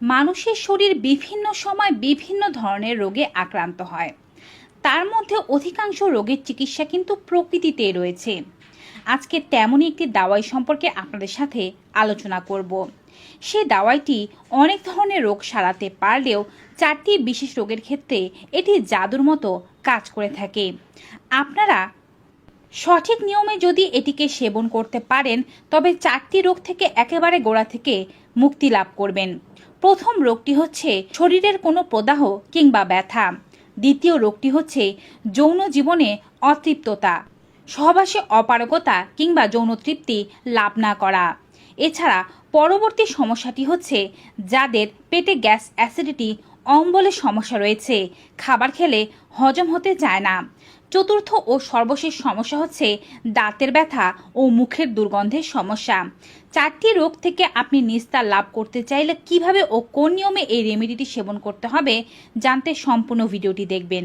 মানুষের শরীর বিভিন্ন সময় বিভিন্ন ধরনের রোগে আক্রান্ত হয়। তার মধ্যে অধিকাংশ রোগের চিকিৎসা কিন্তু প্রকৃতিতে রয়েছে। আজকে তেমনই একটি দাওয়াই সম্পর্কে আপনাদের সাথে আলোচনা করব। সেই দাওয়াইটি অনেক ধরনের রোগ সারাতে পারলেও চারটি বিশেষ রোগের ক্ষেত্রে এটি জাদুর মতো কাজ করে থাকে। আপনারা সঠিক নিয়মে যদি এটিকে সেবন করতে পারেন, তবে চারটি রোগ থেকে একেবারে গোড়া থেকে মুক্তি লাভ করবেন। প্রথম রোগটি হচ্ছে শরীরের কোনো প্রদাহ কিংবা ব্যথা। দ্বিতীয় রোগটি হচ্ছে যৌন জীবনে অতৃপ্ততা, সহবাসে অপারগতা কিংবা যৌন তৃপ্তি লাভ না করা। এছাড়া পরবর্তী সমস্যাটি হচ্ছে যাদের পেটে গ্যাস অ্যাসিডিটি অম্বলের সমস্যা রয়েছে। খাবার খেলে হজম হতে চায় না। চতুর্থ ও সর্বশেষ সমস্যা হচ্ছে দাঁতের ব্যথা ও মুখের দুর্গন্ধের সমস্যা। চারটি রোগ থেকে আপনি নিস্তার লাভ করতে চাইলে কীভাবে ও কোন নিয়মে এই রেমেডিটি সেবন করতে হবে জানতে সম্পূর্ণ ভিডিওটি দেখবেন।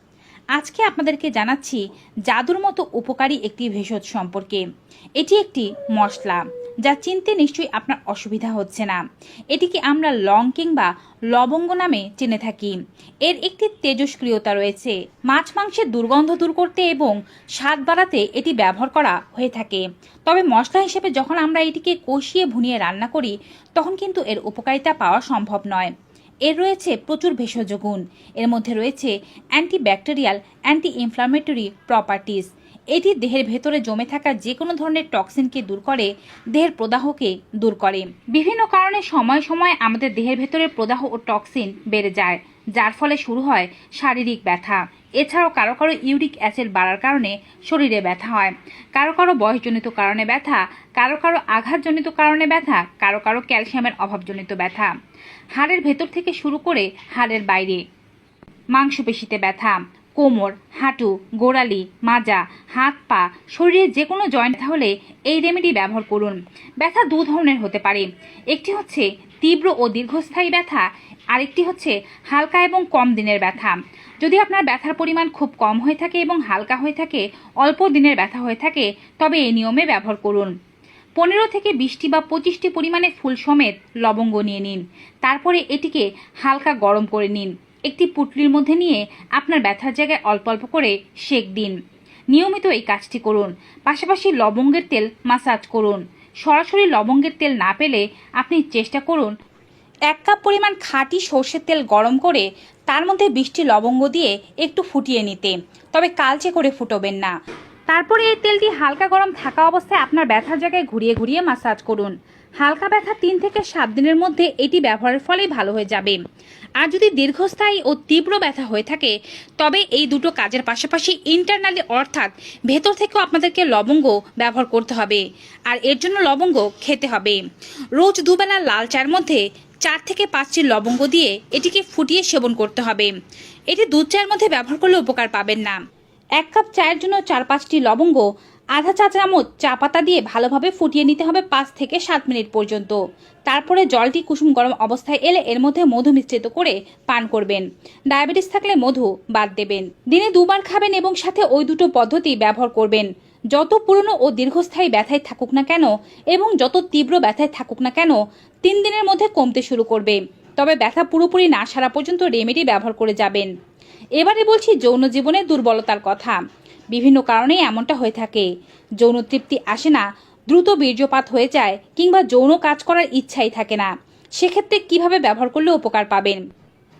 আজকে আপনাদেরকে জানাচ্ছি জাদুর মতো উপকারী একটি ভেষজ সম্পর্কে। এটি একটি মশলা, যা চিনতে নিশ্চয়ই আপনার অসুবিধা হচ্ছে না। এটিকে আমরা লং কিংবা লবঙ্গ নামে চিনে থাকি। এর একটি তেজস্ক্রিয়তা রয়েছে। মাছ মাংসের দুর্গন্ধ দূর করতে এবং স্বাদ বাড়াতে এটি ব্যবহার করা হয়ে থাকে। তবে মশলা হিসেবে যখন আমরা এটিকে কষিয়ে ভুনিয়ে রান্না করি, তখন কিন্তু এর উপকারিতা পাওয়া সম্ভব নয়। এর রয়েছে প্রচুর ভেষজ গুণ। এর মধ্যে রয়েছে অ্যান্টিব্যাকটেরিয়াল অ্যান্টি ইনফ্লামেটরি প্রপার্টিস এটি দেহের ভেতরে জমে থাকা যে কোনো ধরনের টক্সিনকে দূর করে, দেহের প্রদাহকে দূর করে। বিভিন্ন কারণে সময় সময় আমাদের দেহের ভেতরে প্রদাহ ও টক্সিন বেড়ে যায়। যার ফলে শুরু হয় শারীরিক ব্যথা। এছাড়াও কারও কারও ইউরিক অ্যাসিড বাড়ার কারণে শরীরে ব্যথা হয়। কারও কারও বয়সজনিত কারণে ব্যথা, কারও কারও আঘাতজনিত কারণে ব্যথা, কারও কারও ক্যালসিয়ামের অভাবজনিত ব্যথা। হাড়ের ভেতর থেকে শুরু করে হাড়ের বাইরে। মাংসপেশিতে ব্যথা, কোমর, হাঁটু, গোড়ালি, মাজা, হাত, পা, শরীরের যে কোনো জয়েন্ট হলে এই রেমেডি ব্যবহার করুন। ব্যথা দু ধরনের হতে পারে। একটি হচ্ছে তীব্র ও দীর্ঘস্থায়ী ব্যথা আরেকটি হচ্ছে হালকা এবং কম দিনের ব্যথা। যদি আপনার ব্যথার পরিমাণ খুব কম হয়ে থাকে এবং হালকা হয়ে থাকে, অল্প দিনের ব্যথা হয়ে থাকে, তবে এই নিয়মে ব্যবহার করুন। পনেরো থেকে বিশটি বা পঁচিশটি পরিমাণে ফুল সমেত লবঙ্গ নিয়ে নিন। তারপরে এটিকে হালকা গরম করে নিন। একটি পুটলির মধ্যে নিয়ে আপনার ব্যথার জায়গায় অল্প অল্প করে সেক দিন। নিয়মিত এই কাজটি করুন। পাশাপাশি লবঙ্গের তেল মাসাজ করুন। সরাসরি লবঙ্গের তেল না পেলে আপনি চেষ্টা করুন এক কাপ পরিমাণ খাঁটি সর্ষের তেল গরম করে তার মধ্যে বৃষ্টি লবঙ্গ দিয়ে একটু ফুটিয়ে নিতে। তবে কালচে করে ফুটোবেন না। তারপরে এই তেলটি হালকা গরম থাকা অবস্থায় আপনার ব্যথার জায়গায় ঘুরিয়ে ঘুরিয়ে মাসাজ করুন। হালকা ব্যথা তিন থেকে সাত দিনের মধ্যে এটি ব্যবহারের ফলেই ভালো হয়ে যাবে। আর যদি দীর্ঘস্থায়ী ও তীব্র ব্যথা হয়ে থাকে, তবে এই দুটো কাজের পাশাপাশি ইন্টারনালি অর্থাৎ ভেতর থেকেও আপনাদেরকে লবঙ্গ ব্যবহার করতে হবে। আর এর জন্য লবঙ্গ খেতে হবে। রোজ দুবেলা লাল চার মধ্যে চার থেকে পাঁচটি লবঙ্গ দিয়ে এটিকে ফুটিয়ে সেবন করতে হবে। এটি দুধ চায়ের মধ্যে ব্যবহার করলে উপকার পাবেন না। এক কাপ চায়ের জন্য চার পাঁচটি লবঙ্গ, আধা চা চামচ চা পাতা দিয়ে ভালোভাবে ফুটিয়ে নিতে হবে পাঁচ থেকে সাত মিনিট পর্যন্ত। তারপরে জলটি কুসুম গরম অবস্থায় এলে এর মধ্যে মধু মিশ্রিত করে পান করবেন। ডায়াবেটিস থাকলে মধু বাদ দেবেন। দিনে দুবার খাবেন এবং সাথে ওই দুটো পদ্ধতি ব্যবহার করবেন। যত পুরনো ও দীর্ঘস্থায়ী ব্যথায় থাকুক না কেন এবং যত তীব্র ব্যথায় থাকুক না কেন, তিন দিনের মধ্যে কমতে শুরু করবে। তবে ব্যথা পুরোপুরি না সারা পর্যন্ত রেমেডি ব্যবহার করে যাবেন। এবারে বলছি যৌন জীবনের দুর্বলতার কথা। বিভিন্ন কারণেই এমনটা হয়ে থাকে। যৌন তৃপ্তি আসে না, দ্রুত বীর্যপাত হয়ে যায় কিংবা যৌন কাজ করার ইচ্ছাই থাকে না। সেক্ষেত্রে কীভাবে ব্যবহার করলে উপকার পাবেন?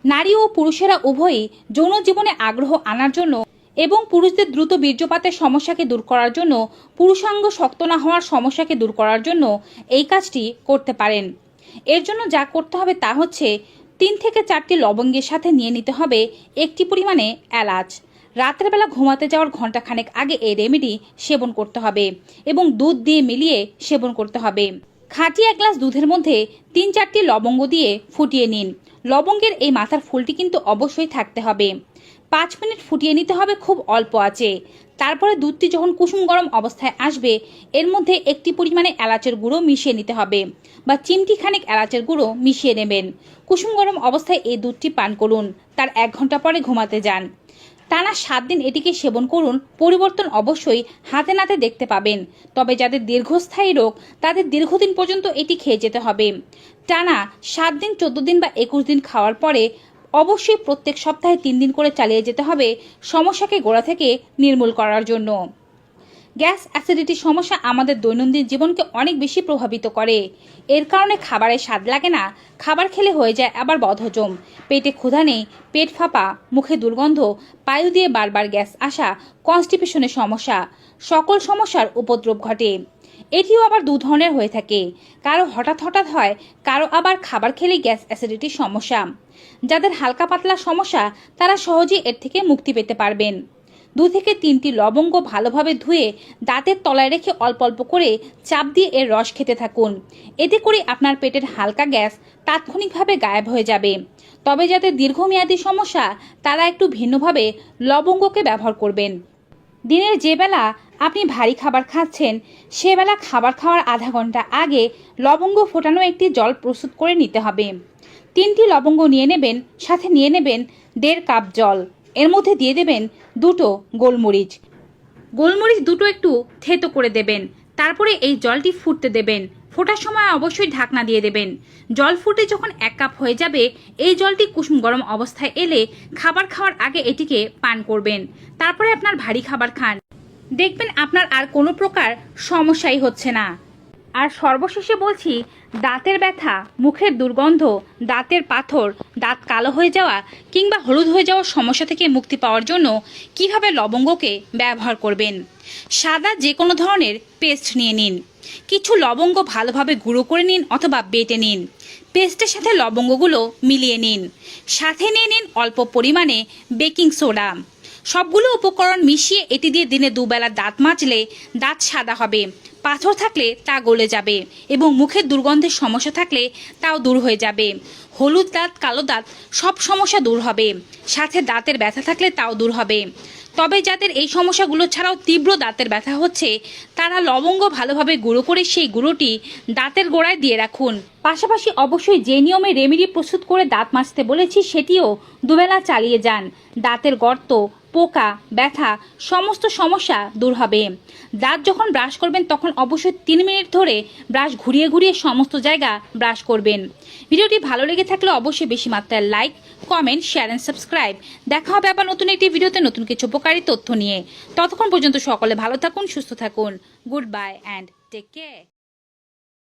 নারী ও পুরুষেরা উভয়ই যৌন জীবনে আগ্রহ আনার জন্য এবং পুরুষদের দ্রুত বীর্যপাতের সমস্যাকে দূর করার জন্য, পুরুষাঙ্গ শক্ত না হওয়ার সমস্যাকে দূর করার জন্য এই কাজটি করতে পারেন। এর জন্য যা করতে হবে তা হচ্ছে তিন থেকে চারটি লবঙ্গের সাথে নিয়ে নিতে হবে একটি পরিমাণে এলাচ। রাতের বেলা ঘুমাতে যাওয়ার ঘণ্টা খানেক আগে এই রেমেডি সেবন করতে হবে এবং দুধ দিয়ে মিলিয়ে সেবন করতে হবে। খাঁটি এক গ্লাস দুধের মধ্যে তিন চারটি লবঙ্গ দিয়ে ফুটিয়ে নিন। লবঙ্গের এই মাথার ফুলটি কিন্তু অবশ্যই থাকতে হবে। পাঁচ মিনিট ফুটিয়ে নিতে হবে খুব অল্প আছে তারপরে দুধটি যখন কুসুম গরম অবস্থায় আসবে, এর মধ্যে একটি পরিমাণে এলাচের গুঁড়ো মিশিয়ে নিতে হবে বা চিমটি খানিক এলাচের গুঁড়ো মিশিয়ে নেবেন। কুসুম গরম অবস্থায় এই দুধটি পান করুন, তার এক ঘণ্টা পরে ঘুমাতে যান। টানা সাত দিন এটিকে সেবন করুন, পরিবর্তন অবশ্যই হাতে নাতে দেখতে পাবেন। তবে যাদের দীর্ঘস্থায়ী রোগ, তাদের দীর্ঘদিন পর্যন্ত এটি খেয়ে যেতে হবে। টানা সাত দিন, চোদ্দ দিন বা একুশ দিন খাওয়ার পরে অবশ্যই প্রত্যেক সপ্তাহে তিন দিন করে চালিয়ে যেতে হবে সমস্যাকে গোড়া থেকে নির্মূল করার জন্য। গ্যাস অ্যাসিডিটির সমস্যা আমাদের দৈনন্দিন জীবনকে অনেক বেশি প্রভাবিত করে। এর কারণে খাবারে স্বাদ লাগে না, খাবার খেলে হয়ে যায় আবার বদহজম। পেটে ক্ষুধা নেই, পেট ফাঁপা, মুখে দুর্গন্ধ, পায়ু দিয়ে বারবার গ্যাস আসা, কনস্টিপেশনের সমস্যা, সকল সমস্যার উপদ্রব ঘটে। এটিও আবার দু ধরনের হয়ে থাকে। কারও হঠাৎ হঠাৎ হয়, কারও আবার খাবার খেলেই গ্যাস অ্যাসিডিটির সমস্যা। যাদের হালকা পাতলা সমস্যা, তারা সহজেই এর থেকে মুক্তি পেতে পারবেন। দু থেকে তিনটি লবঙ্গ ভালোভাবে ধুয়ে দাঁতের তলায় রেখে অল্প অল্প করে চাপ দিয়ে এর রস খেতে থাকুন। এতে করে আপনার পেটের হালকা গ্যাস তাৎক্ষণিকভাবে গায়েব হয়ে যাবে। তবে যাদের দীর্ঘমেয়াদী সমস্যা, তারা একটু ভিন্নভাবে লবঙ্গকে ব্যবহার করবেন। দিনের যে বেলা আপনি ভারী খাবার খাচ্ছেন, সেবেলা খাবার খাওয়ার আধা ঘণ্টা আগে লবঙ্গ ফোটানো একটি জল প্রস্তুত করে নিতে হবে। তিনটি লবঙ্গ নিয়ে নেবেন, সাথে নিয়ে নেবেন দেড় কাপ জল। এর মধ্যে দিয়ে দেবেন দুটো গোলমরিচ। গোলমরিচ দুটো একটু থেতো করে দেবেন। তারপরে এই জলটি ফুটতে দেবেন। ফোটার সময় অবশ্যই ঢাকনা দিয়ে দেবেন। জল ফুটে যখন এক কাপ হয়ে যাবে, এই জলটি কুসুম গরম অবস্থায় এলে খাবার খাওয়ার আগে এটিকে পান করবেন। তারপরে আপনার ভারী খাবার খান। দেখবেন আপনার আর কোনো প্রকার সমস্যাই হচ্ছে না। আর সর্বশেষে বলছি, দাঁতের ব্যথা, মুখের দুর্গন্ধ, দাঁতের পাথর, দাঁত কালো হয়ে যাওয়া কিংবা হলুদ হয়ে যাওয়ার সমস্যা থেকে মুক্তি পাওয়ার জন্য কীভাবে লবঙ্গকে ব্যবহার করবেন? সাদা যে কোনো ধরনের পেস্ট নিয়ে নিন। কিছু লবঙ্গ ভালোভাবে গুঁড়ো করে নিন অথবা বেটে নিন। পেস্টের সাথে লবঙ্গগুলো মিলিয়ে নিন। সাথে নিয়ে নিন অল্প পরিমাণে বেকিং সোডা। সবগুলো উপকরণ মিশিয়ে এটি দিয়ে দিনে দুবেলা দাঁত মাজলে দাঁত সাদা হবে। পাথর থাকলে তা গলে যাবে এবং মুখের দুর্গন্ধের সমস্যা থাকলে তাও দূর হয়ে যাবে। হলুদ দাঁত, কালো দাঁত সব সমস্যা দূর হবে। সাথে দাঁতের ব্যথা থাকলে তাও দূর হবে। তবে যাদের এই সমস্যাগুলো ছাড়াও তীব্র দাঁতের ব্যথা হচ্ছে, তারা লবঙ্গ ভালোভাবে গুঁড়ো করে সেই গুঁড়োটি দাঁতের গোড়ায় দিয়ে রাখুন। পাশাপাশি অবশ্যই যে নিয়মে রেমেডি প্রস্তুত করে দাঁত মাজতে বলেছি, সেটিও দুবেলা চালিয়ে যান। দাঁতের গর্ত পোকা, ব্যথা, সমস্ত সমস্যা দূর হবে। দাঁত যখন ব্রাশ করবেন, তখন অবশ্যই তিন মিনিট ধরে ব্রাশ ঘুরিয়ে ঘুরিয়ে সমস্ত জায়গা ব্রাশ করবেন। ভিডিওটি ভালো লেগে থাকলে অবশ্যই বেশি মাত্রায় like, comment, share and subscribe. দেখা হবে আবার নতুন একটি ভিডিওতে নতুন কিছু উপকারী তথ্য নিয়ে। ততক্ষণ পর্যন্ত সকলে ভালো থাকুন, সুস্থ থাকুন। Good bye and take care